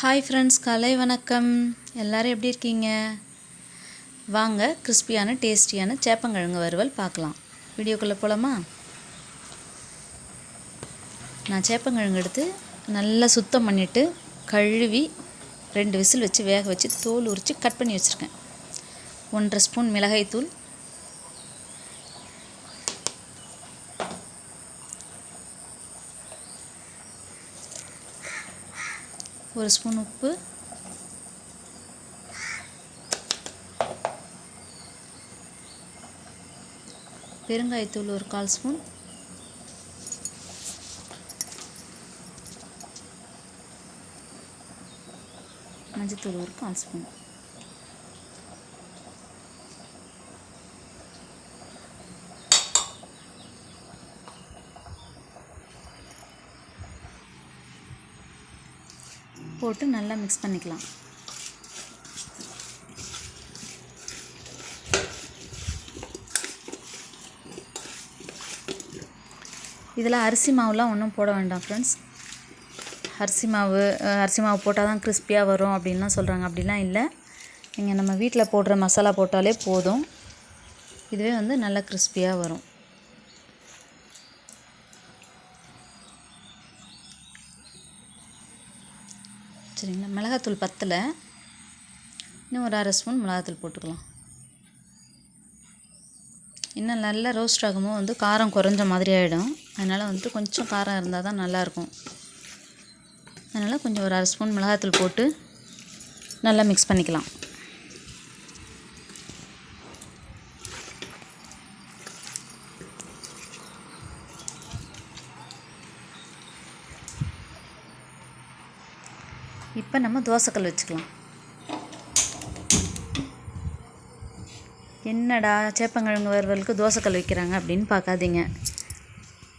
Hi friends கலை வணக்கம். எல்லோரும் எப்படி இருக்கீங்க? வாங்க கிறிஸ்பியான டேஸ்டியான சேப்பங்கிழங்கு வறுவல் பார்க்கலாம். வீடியோக்குள்ளே போகலாமா நான் சேப்பங்கிழங்கு எடுத்து நல்லா சுத்தம் பண்ணிவிட்டு கழுவி ரெண்டு விசில் வச்சு வேக வச்சு தோல் உரித்து கட் பண்ணி வச்சுருக்கேன். ஒன்றரை ஸ்பூன் மிளகாய்த்தூள் ஒரு ஸ்பூன் உப்பு. பெருங்காயத்தூள் ஒரு கால் ஸ்பூன். மஞ்சத்தூள் ஒரு கால் ஸ்பூன். போட்டு நல்லா மிக்ஸ் பண்ணிக்கலாம். இதில் அரிசி மாவுலாம் ஒன்றும் போட வேண்டாம் ஃப்ரெண்ட்ஸ் அரிசி மாவு அரிசி மாவு போட்டால் தான் கிறிஸ்பியாக வரும் அப்படின்லாம் சொல்கிறாங்க அப்படிலாம் இல்லை. நீங்கள் நம்ம வீட்டில் போடுற மசாலா போட்டாலே போதும். இதுவே வந்து நல்லா கிறிஸ்பியாக வரும். சரிங்களா? மிளகாத்தூள் பத்தலை இன்னும் ஒரு அரை ஸ்பூன் மிளகாத்தூள் போட்டுக்கலாம். இன்னும் நல்லா ரோஸ்ட் ஆகும்போது வந்து காரம் குறைஞ்ச மாதிரி ஆகிடும் அதனால் வந்துட்டு கொஞ்சம் காரம் இருந்தால் தான் நல்லாயிருக்கும். அதனால் கொஞ்சம் ஒரு அரை ஸ்பூன் மிளகாத்தூள் போட்டு நல்லா மிக்ஸ் பண்ணிக்கலாம். இப்போ நம்ம தோசைக்கல் வச்சுக்கலாம். என்னடா சேப்பங்கிழங்கு வறுவலுக்கு தோசைக்கல் வைக்கிறாங்க அப்படின்னு பார்க்காதீங்க.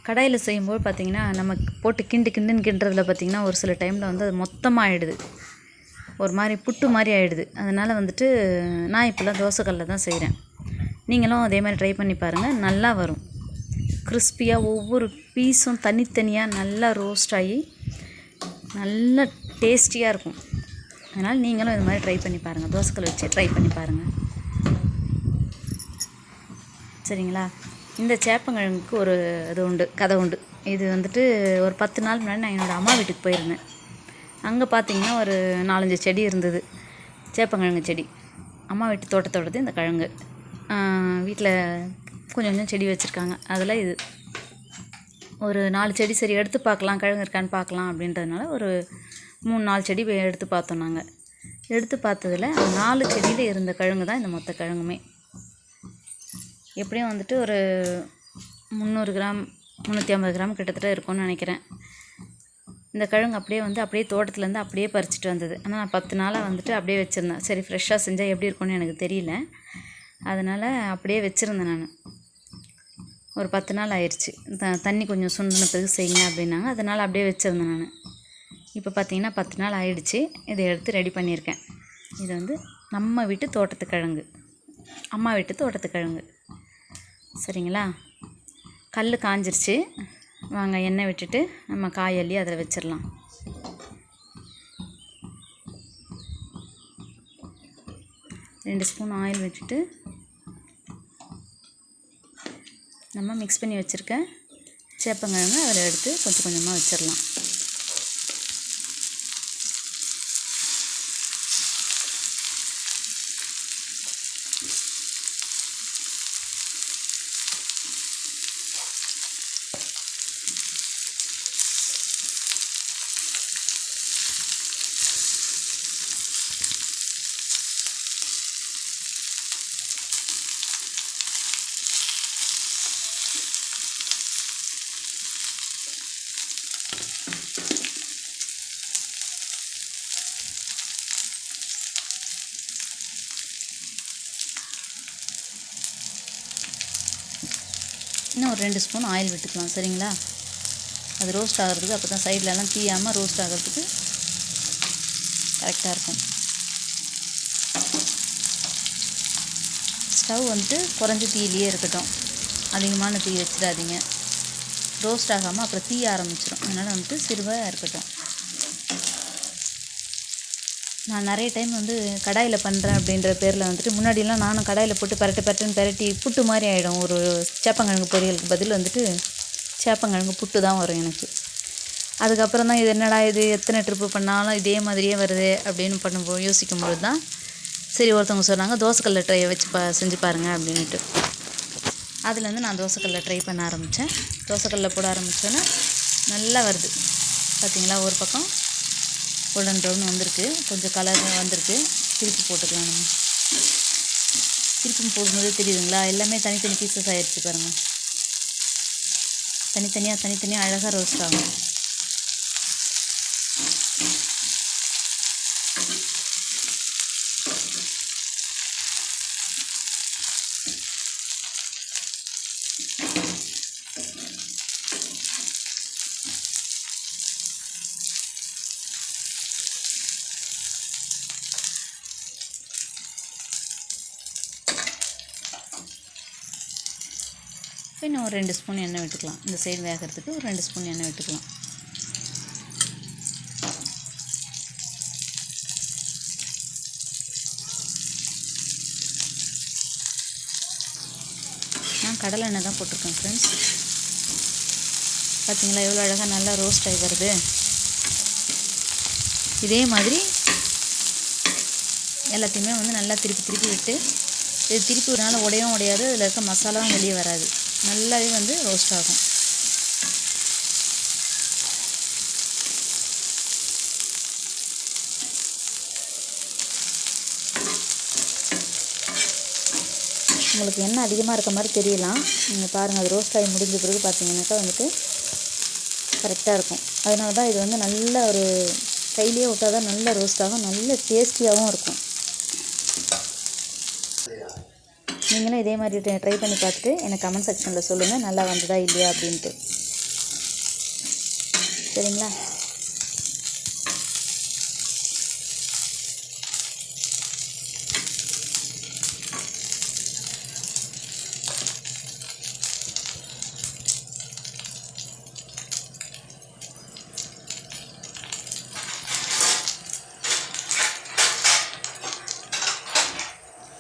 கடாயில் செய்யும்போது பார்த்தீங்கன்னா நம்ம போட்டு கிண்டு கிண்டுன்னு கிண்டுறதுல பார்த்திங்கன்னா ஒரு சில டைமில் வந்து அது மொத்தமாக ஆகிடுது ஒரு மாதிரி புட்டு மாதிரி ஆகிடுது அதனால் வந்துட்டு நான் இப்போல்லாம் தோசைக்கல்லில் தான் செய்கிறேன் நீங்களும் அதே மாதிரி ட்ரை பண்ணி பாருங்கள் நல்லா வரும். கிறிஸ்பியாக ஒவ்வொரு பீஸும் தனித்தனியாக நல்லா ரோஸ்ட் ஆகி நல்லா டேஸ்டியாக இருக்கும். அதனால் நீங்களும் இது மாதிரி ட்ரை பண்ணி பாருங்கள் தோசைக்கல் வச்சு ட்ரை பண்ணி பாருங்கள் சரிங்களா? இந்த சேப்பங்கிழங்குக்கு ஒரு இது உண்டு கதை உண்டு. இது வந்துட்டு ஒரு பத்து நாள் முன்னாடி நான் என்னோடய அம்மா வீட்டுக்கு போயிருந்தேன். அங்கே பார்த்தீங்கன்னா ஒரு நாலஞ்சு செடி இருந்தது. சேப்பங்கிழங்கு செடி. அம்மா வீட்டு தோட்டத்தோடது இந்த கிழங்கு. வீட்டில் கொஞ்சம் கொஞ்சம் செடி வச்சுருக்காங்க. அதில் இது. ஒரு நாலு செடி சரி எடுத்து பார்க்கலாம் கிழங்கு இருக்கான்னு பார்க்கலாம் அப்படின்றதுனால ஒரு மூணு நாலு செடி எடுத்து பார்த்தோம் நாங்கள் எடுத்து பார்த்ததுல நாலு செடியில் இருந்த கிழங்கு தான் இந்த மொத்த கிழங்குமே. எப்படியும் வந்துட்டு ஒரு முந்நூறு கிராம் முந்நூற்றி ஐம்பது கிராம் கிட்டத்தட்ட இருக்கும்னு நினைக்கிறேன். இந்த கிழங்கு அப்படியே வந்து அப்படியே தோட்டத்துலேருந்து அப்படியே பறிச்சிட்டு வந்தது. ஆனால் நான் பத்து நாளாக வந்துட்டு அப்படியே வச்சுருந்தேன். சரி ஃப்ரெஷ்ஷாக செஞ்சால் எப்படி இருக்கும்னு எனக்கு தெரியல. அதனால் அப்படியே வச்சுருந்தேன் நான். ஒரு பத்து நாள் ஆயிடுச்சு த தண்ணி கொஞ்சம் சுண்டின பிறகு செய்யுங்க அப்படின்னாங்க. அதனால் அப்படியே வச்சுருந்தேன் நான். இப்போ பார்த்தீங்கன்னா பத்து நாள் ஆயிடுச்சு. இதை எடுத்து ரெடி பண்ணியிருக்கேன். இது வந்து நம்ம வீட்டு தோட்டத்து கிழங்கு அம்மா வீட்டு தோட்டத்து கிழங்கு சரிங்களா? கல் காஞ்சிருச்சு. வாங்க எண்ணெய் விட்டுட்டு நம்ம காய் அள்ளி அதில் வச்சிடலாம். ரெண்டு ஸ்பூன் ஆயில் விட்டுட்டு நம்ம மிக்ஸ் பண்ணி வச்சுருக்க சேப்பங்கிழங்கு அதில் எடுத்து கொஞ்சம் கொஞ்சமாக வச்சிடலாம். இன்னும் ஒரு ரெண்டு ஸ்பூன் ஆயில் விட்டுக்கலாம் சரிங்களா? அது ரோஸ்ட் ஆகிறதுக்கு அப்போ தான் சைட்லலாம் தீயாமல் ரோஸ்ட் ஆகிறதுக்கு கரெக்டாக இருக்கும். ஸ்டவ் வந்துட்டு குறைஞ்ச தீயிலேயே இருக்கட்டும். அதிகமான தீ வச்சிடாதீங்க. ரோஸ்ட் ஆகாமல் அப்புறம் தீய ஆரம்பிச்சிடும் அதனால் வந்துட்டு சிறுவாக இருக்கட்டும். நான் நிறைய டைம் வந்து கடாயில் பண்ணுறேன் அப்படின்ற பேரில் வந்துட்டு முன்னாடிலாம் நானும் கடாயில் போட்டு பரட்டு பரட்டுன்னு பரட்டி புட்டு மாதிரி ஆகிடும் ஒரு சேப்பங்கிழங்கு பொரியலுக்கு பதில் வந்துட்டு சேப்பங்கிழங்கு புட்டு தான் வரும் எனக்கு. அதுக்கப்புறம் தான் இது என்னடா இது எத்தனை ட்ரிப்பு பண்ணாலும் இதே மாதிரியே வருது அப்படின்னு பண்ணும்போது யோசிக்கும்போது தான் சரி ஒருத்தவங்க சொன்னாங்க தோசைக்கல்ல ட்ரை வச்சு பா செஞ்சு பாருங்கள் அப்படின்ட்டு அதுலேருந்து நான் தோசைக்கல்ல ட்ரை பண்ண ஆரம்பித்தேன் தோசைக்கல்ல போட ஆரம்பித்தோன்னே நல்லா வருது. பார்த்தீங்களா ஒரு பக்கம்? கோல்டன் ப்ரௌன் வந்திருக்கு. கொஞ்சம் கலர் வந்திருக்கு. திருப்பி போட்டுக்கலாம் நம்ம. திருப்பி போடும்போது தெரியுதுங்களா? எல்லாமே தனித்தனி பீசஸ் ஆகிடுச்சு பாருங்கள் தனித்தனியாக தனித்தனியாக அழகாக ரோஸ்ட் ஆகும். இன்னும் ஒரு ரெண்டு ஸ்பூன் எண்ணெய் விட்டுக்கலாம். இந்த சைடு வேகிறதுக்கு ஒரு ரெண்டு ஸ்பூன் எண்ணெய் விட்டுக்கலாம். நான் கடலை எண்ணெய் தான் போட்டிருக்கேன் ஃப்ரெண்ட்ஸ் பார்த்தீங்களா எவ்வளோ அழகாக நல்லா ரோஸ்ட் ஆகி வருது. இதே மாதிரி எல்லாத்தையுமே வந்து நல்லா திருப்பி திருப்பி விட்டு இது திருப்பி ஒரு நாள் உடையவும் உடையாது இதில் இருக்க மசாலாவும் வெளியே வராது. நல்லாவே வந்து ரோஸ்ட் ஆகும். உங்களுக்கு எண்ணெய் அதிகமாக இருக்க மாதிரி தெரியலாம். நீங்கள் பாருங்கள் அது ரோஸ்ட் ஆகி முடிஞ்ச பிறகு பார்த்தீங்கன்னாக்கா வந்துட்டு கரெக்டாக இருக்கும். அதனால தான் இது வந்து நல்ல ஒரு கையிலேயே விட்டால் தான் நல்ல ரோஸ்ட் ஆகும் நல்ல டேஸ்டியாகவும் இருக்கும். நீங்களும் இதே மாதிரி ட்ரை பண்ணி பார்த்துட்டு எனக்கு கமெண்ட் செக்ஷனில் சொல்லுங்கள் நல்லா வந்ததா இல்லையா அப்படின்ட்டு. சரிங்களா?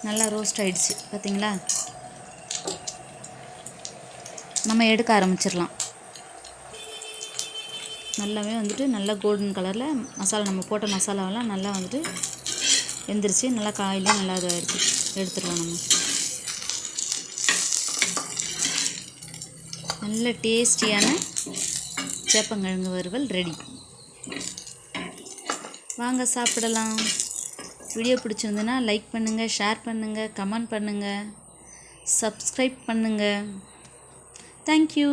நல்லா ரோஸ்ட் ஆகிடுச்சு பார்த்தீங்களா நம்ம எடுக்க ஆரம்பிச்சிடலாம். நல்லாவே வந்துட்டு நல்லா கோல்டன் கலரில் மசாலா நம்ம போட்ட மசாலாவெல்லாம் நல்லா வந்துட்டு வெந்துருச்சு. நல்லா காயிலும் நல்லா இதாகிடுச்சு எடுத்துடலாம் நம்ம. நல்ல டேஸ்டியான சேப்பங்கிழங்கு வறுவல் ரெடி வாங்க சாப்பிடலாம். வீடியோ பிடிச்சிருந்துன்னா லைக் பண்ணுங்கள் ஷேர் பண்ணுங்கள் கமெண்ட் பண்ணுங்கள் சப்ஸ்கிரைப் பண்ணுங்கள் தேங்க்யூ